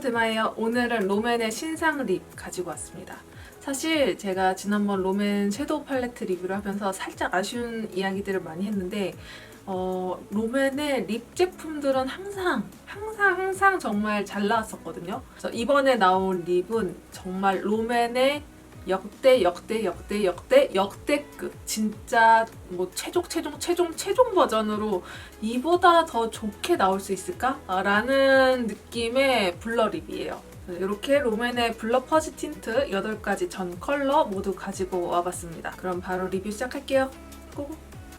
드마예요. 오늘은 롬앤의 신상 립 가지고 왔습니다. 사실 제가 지난번 롬앤 섀도우 팔레트 리뷰를 하면서 살짝 아쉬운 이야기들을 많이 했는데 어, 롬앤의 립 제품들은 항상 항상 항상 정말 잘 나왔었거든요. 그래서 이번에 나온 립은 정말 롬앤의 역대 역대 역대 역대 역대급 진짜 뭐 최종 최종 최종 최종 버전으로 이보다 더 좋게 나올 수 있을까? 라는 느낌의 블러 립이에요. 이렇게 롬앤의 블러 퍼지 틴트 8가지 전 컬러 모두 가지고 와봤습니다. 그럼 바로 리뷰 시작할게요. 고고!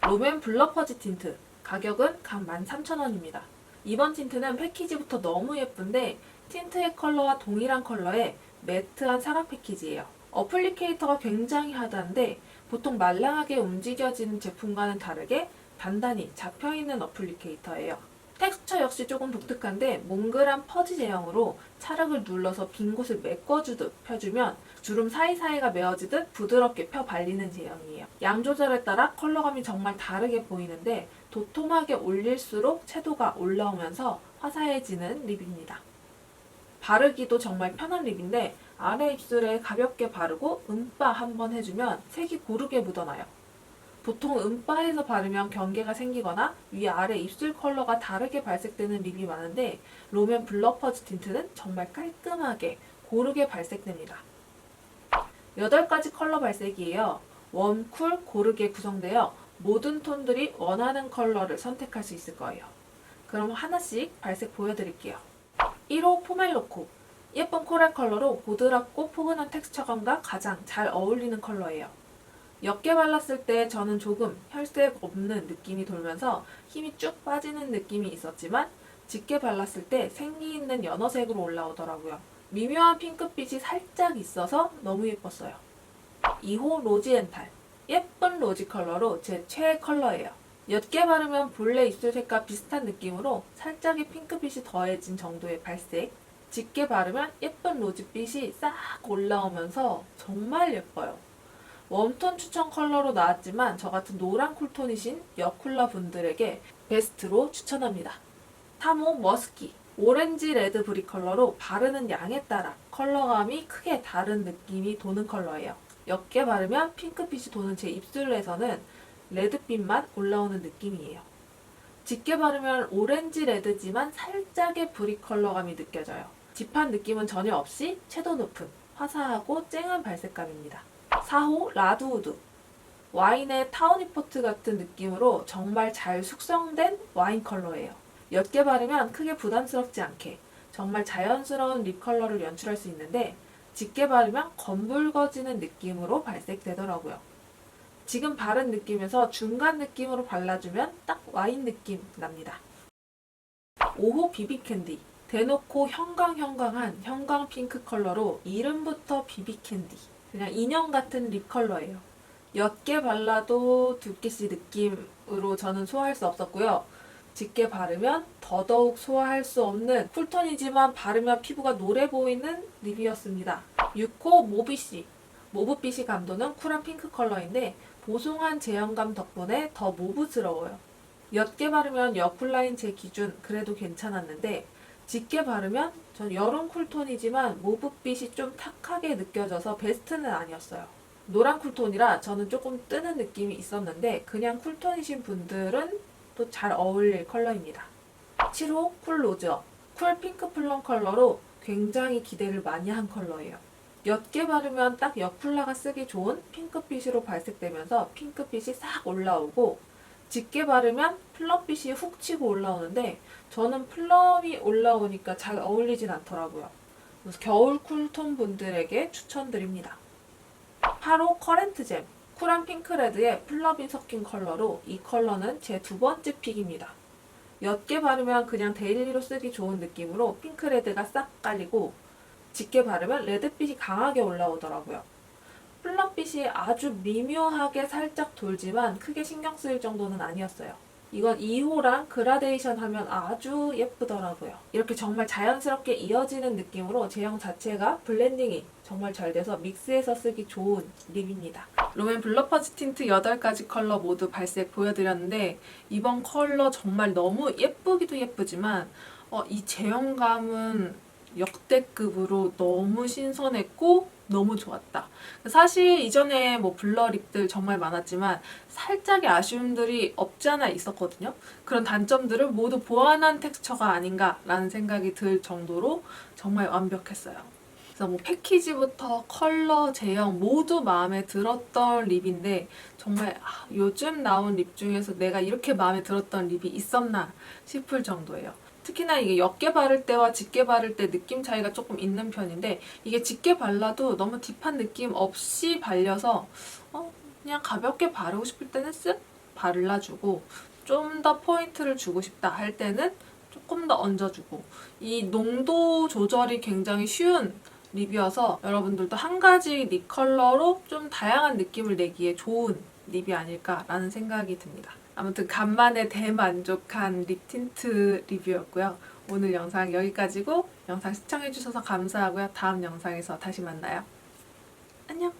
롬앤 블러 퍼지 틴트 가격은 각 13,000원입니다. 이번 틴트는 패키지부터 너무 예쁜데 틴트의 컬러와 동일한 컬러의 매트한 사각 패키지예요. 어플리케이터가 굉장히 하다인데 보통 말랑하게 움직여지는 제품과는 다르게 단단히 잡혀있는 어플리케이터예요. 텍스처 역시 조금 독특한데 몽글한 퍼지 제형으로 찰흙을 눌러서 빈 곳을 메꿔주듯 펴주면 주름 사이사이가 메어지듯 부드럽게 펴 발리는 제형이에요. 양 조절에 따라 컬러감이 정말 다르게 보이는데 도톰하게 올릴수록 채도가 올라오면서 화사해지는 립입니다. 바르기도 정말 편한 립인데 아래 입술에 가볍게 바르고 음바 한번 해주면 색이 고르게 묻어나요. 보통 음바해서 바르면 경계가 생기거나 위아래 입술 컬러가 다르게 발색되는 립이 많은데 롬앤 블러 퍼지 틴트는 정말 깔끔하게 고르게 발색됩니다. 8가지 컬러 발색이에요. 웜, 쿨, 고르게 구성되어 모든 톤들이 원하는 컬러를 선택할 수 있을 거예요. 그럼 하나씩 발색 보여드릴게요. 1호 포멜로코 예쁜 코랄 컬러로 부드럽고 포근한 텍스처감과 가장 잘 어울리는 컬러예요. 옅게 발랐을 때 저는 조금 혈색 없는 느낌이 돌면서 힘이 쭉 빠지는 느낌이 있었지만 짙게 발랐을 때 생기 있는 연어색으로 올라오더라고요. 미묘한 핑크빛이 살짝 있어서 너무 예뻤어요. 2호 로지엔탈 예쁜 로지 컬러로 제 최애 컬러예요. 옅게 바르면 본래 입술색과 비슷한 느낌으로 살짝의 핑크빛이 더해진 정도의 발색 짙게 바르면 예쁜 로즈빛이 싹 올라오면서 정말 예뻐요. 웜톤 추천 컬러로 나왔지만 저 같은 노란 쿨톤이신 여쿨러 분들에게 베스트로 추천합니다. 3호 머스키 오렌지 레드 브릭 컬러로 바르는 양에 따라 컬러감이 크게 다른 느낌이 도는 컬러예요. 옅게 바르면 핑크빛이 도는 제 입술에서는 레드빛만 올라오는 느낌이에요. 짙게 바르면 오렌지 레드지만 살짝의 브릭 컬러감이 느껴져요. 딥한 느낌은 전혀 없이 채도 높은 화사하고 쨍한 발색감입니다. 4호 라드우드 와인의 타우니포트 같은 느낌으로 정말 잘 숙성된 와인 컬러예요. 옅게 바르면 크게 부담스럽지 않게 정말 자연스러운 립 컬러를 연출할 수 있는데 짙게 바르면 검붉어지는 느낌으로 발색되더라고요. 지금 바른 느낌에서 중간 느낌으로 발라주면 딱 와인 느낌 납니다. 5호 비비캔디 대놓고 형광형광한 형광 핑크 컬러로 이름부터 비비캔디 그냥 인형 같은 립 컬러예요. 옅게 발라도 두께씨 느낌으로 저는 소화할 수 없었고요. 짙게 바르면 더더욱 소화할 수 없는 쿨톤이지만 바르면 피부가 노래 보이는 립이었습니다. 6호 모비씨 모브빛이 감도는 쿨한 핑크 컬러인데 보송한 제형감 덕분에 더 모브스러워요. 옅게 바르면 여쿨라인 제 기준 그래도 괜찮았는데 짙게 바르면 전 여름 쿨톤이지만 모브빛이 좀 탁하게 느껴져서 베스트는 아니었어요. 노란 쿨톤이라 저는 조금 뜨는 느낌이 있었는데 그냥 쿨톤이신 분들은 또 잘 어울릴 컬러입니다. 7호 쿨 로즈업 쿨 핑크 플럼 컬러로 굉장히 기대를 많이 한 컬러예요. 옅게 바르면 딱 여쿨라가 쓰기 좋은 핑크빛으로 발색되면서 핑크빛이 싹 올라오고 짙게 바르면 플럼빛이 훅 치고 올라오는데 저는 플럼이 올라오니까 잘 어울리진 않더라고요. 그래서 겨울 쿨톤 분들에게 추천드립니다. 8호 커렌트 잼 쿨한 핑크레드에 플럼이 섞인 컬러로 이 컬러는 제 두 번째 픽입니다. 옅게 바르면 그냥 데일리로 쓰기 좋은 느낌으로 핑크레드가 싹 깔리고 짙게 바르면 레드빛이 강하게 올라오더라고요. 플럼빛이 아주 미묘하게 살짝 돌지만 크게 신경 쓰일 정도는 아니었어요. 이건 2호랑 그라데이션 하면 아주 예쁘더라고요. 이렇게 정말 자연스럽게 이어지는 느낌으로 제형 자체가 블렌딩이 정말 잘 돼서 믹스해서 쓰기 좋은 립입니다. 롬앤 블러퍼지 틴트 8가지 컬러 모두 발색 보여드렸는데 이번 컬러 정말 너무 예쁘기도 예쁘지만 어, 이 제형감은 역대급으로 너무 신선했고 너무 좋았다. 사실 이전에 뭐 블러 립들 정말 많았지만 살짝의 아쉬움들이 없지 않아 있었거든요. 그런 단점들을 모두 보완한 텍스처가 아닌가라는 생각이 들 정도로 정말 완벽했어요. 그래서 뭐 패키지부터 컬러, 제형 모두 마음에 들었던 립인데 정말 아, 요즘 나온 립 중에서 내가 이렇게 마음에 들었던 립이 있었나 싶을 정도예요. 특히나 이게 옅게 바를 때와 짙게 바를 때 느낌 차이가 조금 있는 편인데 이게 짙게 발라도 너무 딥한 느낌 없이 발려서 어, 그냥 가볍게 바르고 싶을 때는 쓱 발라주고 좀 더 포인트를 주고 싶다 할 때는 조금 더 얹어주고 이 농도 조절이 굉장히 쉬운 립이어서 여러분들도 한 가지 립 컬러로 좀 다양한 느낌을 내기에 좋은 립이 아닐까라는 생각이 듭니다. 아무튼 간만에 대만족한 립 틴트 리뷰였고요. 오늘 영상 여기까지고 영상 시청해주셔서 감사하고요. 다음 영상에서 다시 만나요. 안녕.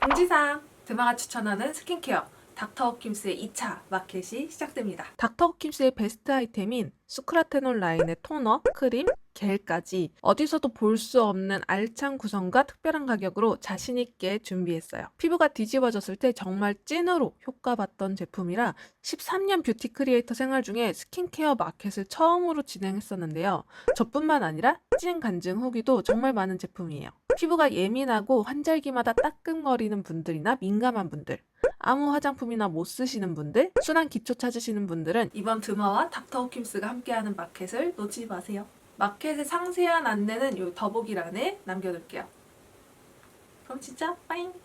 공지사항 드마가 추천하는 스킨케어 닥터호킴스의 2차 마켓이 시작됩니다. 닥터호킴스의 베스트 아이템인 수크라테놀 라인의 토너, 크림, 겔까지 어디서도 볼 수 없는 알찬 구성과 특별한 가격으로 자신있게 준비했어요. 피부가 뒤집어졌을 때 정말 찐으로 효과봤던 제품이라 13년 뷰티 크리에이터 생활 중에 스킨케어 마켓을 처음으로 진행했었는데요. 저뿐만 아니라 찐 간증 후기도 정말 많은 제품이에요. 피부가 예민하고 환절기마다 따끔거리는 분들이나 민감한 분들, 아무 화장품이나 못 쓰시는 분들, 순한 기초 찾으시는 분들은 이번 드마와 닥터호킴스가 함께하는 마켓을 놓치지 마세요. 마켓의 상세한 안내는 이 더보기란에 남겨둘게요. 그럼 진짜 빠잉!